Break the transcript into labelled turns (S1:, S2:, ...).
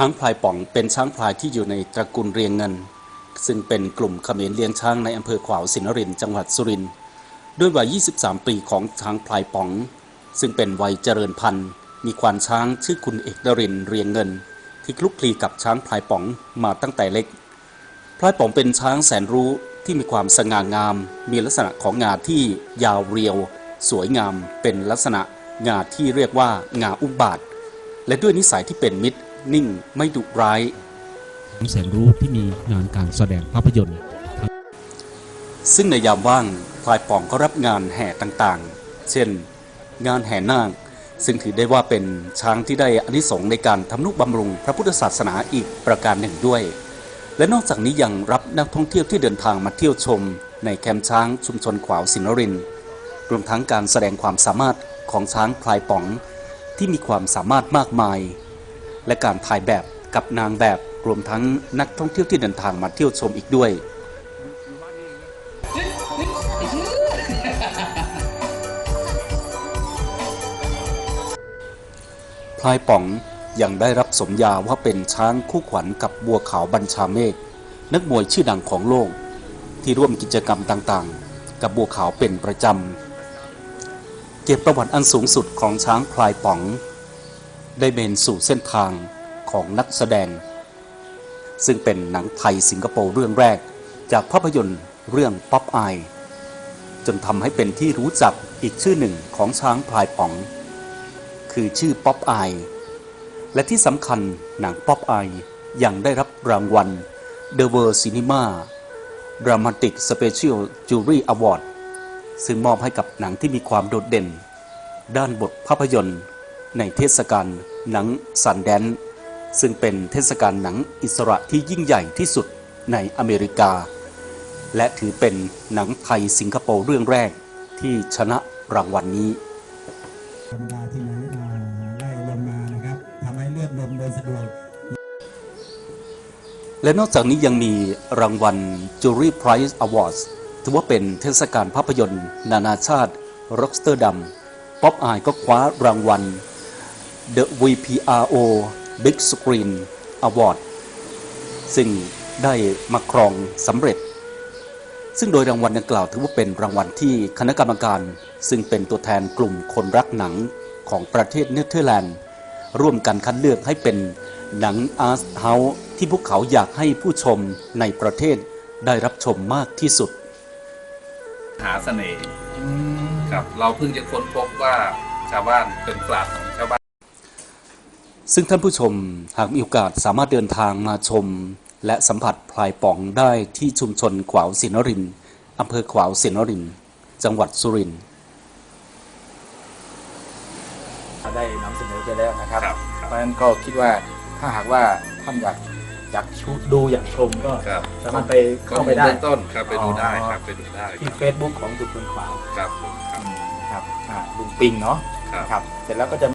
S1: ช้างพลายป๋องเป็นช้างพลายที่อยู่ในตระกูลเรียงเงิน ซึ่งเป็นกลุ่มเขมรเลี้ยงช้างในอำเภอขวาวสินรินจังหวัดสุรินทร์ด้วยวัย 23 ปีของช้างพลายป๋อง ซึ่งเป็นวัยเจริญพันธุ์ มีควานช้างชื่อคุณเอกนรินเรียงเงิน ที่คลุกคลีกับช้างพลายป๋องมาตั้งแต่เล็ก พลายป๋องเป็นช้างแสนรู้ที่มีความสง่างาม มีลักษณะของงาที่ยาวเรียว สวยงาม เป็นลักษณะงาที่เรียกว่างาอุ้มบาท และด้วยนิสัยที่เป็นมิตร นิ่งไม่ดุร้าย
S2: แสนรู้ที่มีงานการแสดงภาพยนตร์
S1: ซึ่งในยามว่างพลายป๋องก็รับงานแห่ต่างๆ เช่น งานแห่นาคซึ่งถือได้ว่าเป็นช้างที่ได้อานิสงส์ในการทำนุบำรุงพระพุทธศาสนาอีกประการหนึ่งด้วย และนอกจากนี้ยังรับนักท่องเที่ยวที่เดินทางมาเที่ยวชม ในแคมป์ช้างชุมชนขวาวสินนรินทร์รวมทั้งการแสดงความสามารถของช้างพลายป๋องที่มีความสามารถมากมาย และการถ่ายแบบกับนางแบบรวมทั้งนักท่องเที่ยวที่เดินทางมาเที่ยวชมอีกด้วยพลายป๋องยังได้รับสมญาว่าเป็นช้างคู่ขวัญกับบัวขาวบัญชาเมฆนักมวยชื่อดังของโลก ที่ร่วมกิจกรรมต่างๆ กับบัวขาวเป็นประจำ เกียรติประวัติอันสูงสุดของช้างพลายป๋อง ได้เบนสู่เส้นทางของนักแสดง ซึ่งเป็นหนังไทยสิงคโปร์เรื่องแรก จากภาพยนตร์เรื่องป๊อปอายจนทำให้เป็นที่รู้จักอีกชื่อหนึ่งของช้างพลายป๋อง คือชื่อป๊อปอายและที่สำคัญหนังป๊อปอายยังได้รับรางวัล The World Cinema Dramatic Special Jury Award ซึ่งมอบให้กับหนังที่มีความโดดเด่น ด้านบทภาพยนตร์ ในเทศกาลหนังซันแดนซึ่งเป็นเทศกาลหนังอิสระที่ยิ่งใหญ่ที่สุดในอเมริกา และถือเป็นหนังไทยสิงคโปร์เรื่องแรกที่ชนะรางวัลนนี้
S3: ธรรมดาที่ไหนอ่าไล่ลงมานะครับทำให้เลือดลมเดินสะดวก
S1: และนอกจากนี้ยังมีรางวัล Jury Prize Awards ถือว่าเป็นเทศกาลภาพยนตร์ นานาชาติร็อกสเตอร์ดัมป๊อปอายก็คว้ารางวัล The VPRO Big Screen Award ซึ่งได้มาครองสำเร็จ ซึ่งโดยรางวัลดังกล่าวถือว่าเป็นรางวัลที่คณะกรรมการ ซึ่งเป็นตัวแทนกลุ่มคนรักหนังของประเทศเนเธอร์แลนด์ ร่วมกันคัดเลือกให้เป็นหนังอาร์ตเฮาส์ที่พวกเขาอยากให้ผู้ชมในประเทศได้รับชมมากที่สุด
S4: หาเสน่ห์ครับเราเพิ่งจะค้นพบว่าชาวบ้านเป็นปราชญ์ของชาวบ้าน
S1: ซึ่งท่านผู้ชมหากมีโอกาสสามารถเดินทางมาชม และสัมผัสพลายป๋องได้ที่ชุมชนขวาวสินนรินทร์อำเภอขวาวสินนรินทร์จังหวัดสุรินทร์
S5: ได้นำเสนอไปแล้วนะครับ
S4: ครับครับ
S5: เพราะฉะนั้นก็คิดว่าถ้าหากว่าท่านอยากอยากชุดูอยากชมก็
S4: ครับ
S5: สามารถไป
S4: ข้อ
S5: เข้า
S4: มู
S5: ไป
S4: ล
S5: ได้
S4: เบื้องต้นครับไปดูได้
S5: อ๋อ
S4: ครับไปดูได้ค
S5: ที่
S4: รับ
S5: Facebook ของจุดคุณขวาว
S4: ครับผมครับ
S5: ครับอ่าลุงปิงเนาะ
S4: ครับ
S5: นะครับ เสร็จแล้วก็จะ